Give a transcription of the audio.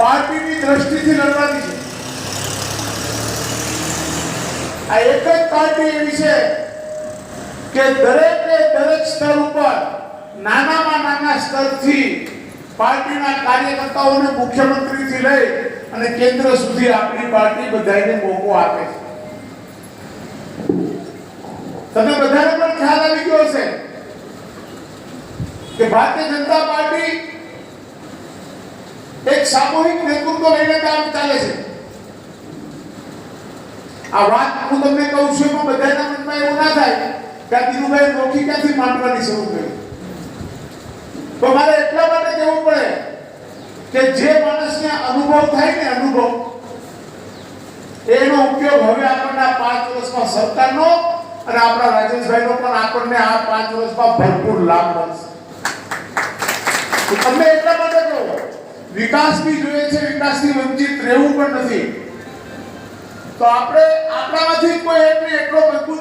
પાર્ટીની દ્રષ્ટિથી લડવાની છે. આ એક જ પાર્ટી એવી છે કે દરેકે દરેક સ્તર ઉપર નાનામાં નાના સ્તરથી પાર્ટીના કાર્યકર્તાઓને મુખ્યમંત્રીથી લઈ અને કેન્દ્ર સુધી આપણી પાર્ટી બધાને મોકો આપે છે. તમે બધાને પણ ખ્યાલ આવી ગયો છે કે ભારતીય જનતા પાર્ટી એક સામૂહિક નેતૃત્વ લઈને કામ ચાલે છે. આ વાત હું તમને કહું છું પણ બધાના મનમાં એવું ના થાય કે આ ધીરુભાઈ નોખી ક્યાંથી માંડવાની શરૂ કરી. તો મારે એટલા માટે કહેવું પડે કે જે માણસને અનુભવ થાય ને અનુભવ, એનો ઉપયોગ હવે આપણને આ પાંચ વર્ષમાં સરકારનો અને આપણા રાજેશભાઈનો પણ આપણને આ પાંચ વર્ષમાં ભરપૂર લાભ મળશે. તમને એટલા માટે વિકાસ વિકાસની જોઈએ છે, વિકાસથી વંચિત રહેવું પણ નથી. તો આપણે આપણામાંથી કોઈ એટલી એટલો મજબૂત